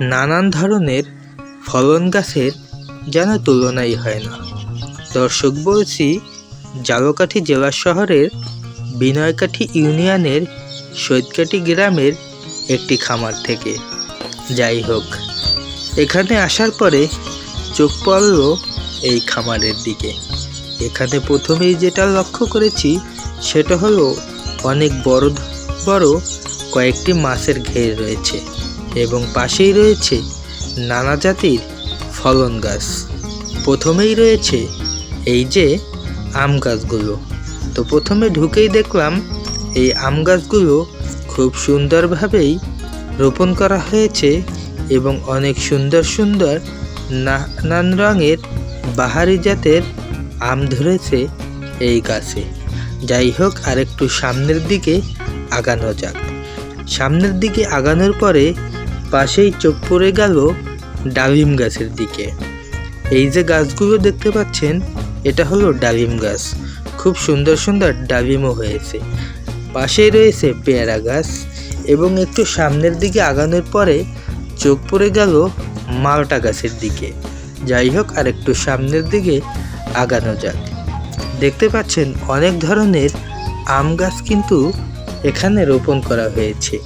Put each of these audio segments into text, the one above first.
নানান ধরনের ফলন গাছের যেন তুলনাই হয় না। দর্শক বলছি জালকাঠি জেলা শহরের বিনয়কাঠি ইউনিয়নের সৈদকাঠি গ্রামের একটি খামার থেকে। যাই হোক, এখানে আসার পরে চোখ পড়ল এই খামারের দিকে। এখানে প্রথমেই যেটা লক্ষ্য করেছি, সেটা হলো অনেক বড় বড় কয়েকটি মাছের ঘের রয়েছে। এবং পাশেই রয়েছে নানা জাতির ফলন গাছ। প্রথমেই রয়েছে এই যে আম গাছগুলো। তো প্রথমে ঢুকেই দেখলাম এই আম গাছগুলো খুব সুন্দরভাবেই রোপণ করা হয়েছে এবং অনেক সুন্দর সুন্দর নানান রঙের বাহারি জাতের আম ধরেছে এই গাছে। যাই হোক, আরেকটু সামনের দিকে আগানো যাক। সামনের দিকে আগানোর পরে পাশেই চোখ পড়ে গেল ডালিম গাছের দিকে। এই যে গাছগুলো দেখতে পাচ্ছেন, এটা হলো ডালিম গাছ। খুব সুন্দর সুন্দর ডালিমও হয়েছে। পাশেই রয়েছে পেয়ারা গাছ এবং একটু সামনের দিকে আগানোর পরে চোখ পড়ে গেল মালটা গাছের দিকে। যাই হোক, আর একটু সামনের দিকে আগানো যাক। দেখতে পাচ্ছেন, অনেক ধরনের আম গাছ কিন্তু এখানে রোপণ করা হয়েছে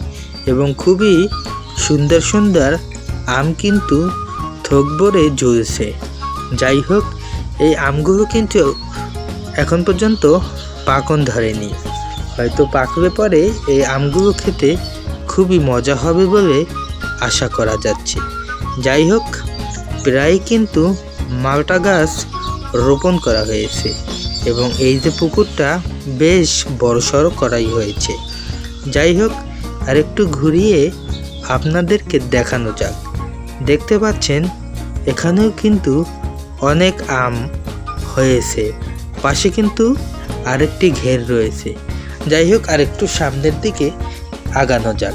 এবং খুবই সুন্দর সুন্দর আম কিন্তু থোক ভরে ঝুলছে যাই হোক, এই আমগুলো কিন্তু এখন পর্যন্ত পাকন ধরেনি। হয়তো পাকলে পরে এই আমগুলো খেতে খুবই মজা হবে বলে আশা করা যাচ্ছে। যাই হোক, প্রায় কিন্তু মালটা গাছ রোপণ করা হয়েছে এবং এই যে পুকুরটা বেশ বড়সড় করাই হয়েছে। যাই হোক, আরেকটু ঘুরিয়ে আপনাদেরকে দেখানো যাক। দেখতে পাচ্ছেন, এখানেও কিন্তু অনেক আম হয়েছে। পাশে কিন্তু আরেকটি ঘের রয়েছে। যাই হোক আর একটু সামনের দিকে আগানো যাক।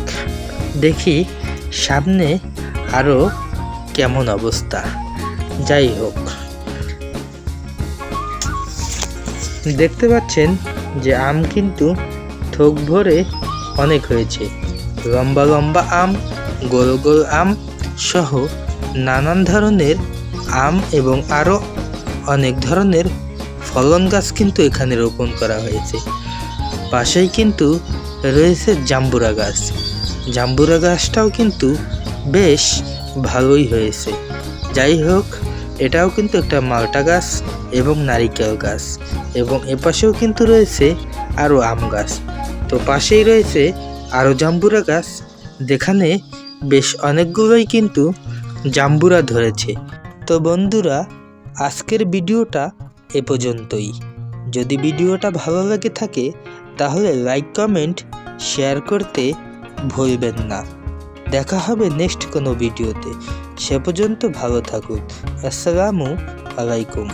দেখি সামনে আরও কেমন অবস্থা। যাই হোক। দেখতে পাচ্ছেন যে আম কিন্তু থোক ভরে অনেক হয়েছে। লম্বা লম্বা আম, গোল গোল আম সহ নানান ধরনের আম এবং আরও অনেক ধরনের ফলন গাছ কিন্তু এখানে রোপণ করা হয়েছে। পাশেই কিন্তু রয়েছে জাম্বুরা গাছ। জাম্বুরা গাছটাও কিন্তু বেশ ভালোই হয়েছে। যাই হোক, এটাও কিন্তু একটা মালটা গাছ এবং নারিকেল গাছ এবং এপাশেও কিন্তু রয়েছে আরও আম গাছ। তো পাশেই রয়েছে আরও জাম্বুরা গাছ যেখানে বেশ অনেকগুলোই কিন্তু জাম্বুরা ধরেছে। তো বন্ধুরা, আজকের ভিডিওটা এ পর্যন্তই। যদি ভিডিওটা ভালো লাগে থাকে, তাহলে লাইক কমেন্ট শেয়ার করতে ভুলবেন না। দেখা হবে নেক্সট কোনো ভিডিওতে। সে পর্যন্ত ভালো থাকুন। আসসালামু আলাইকুম।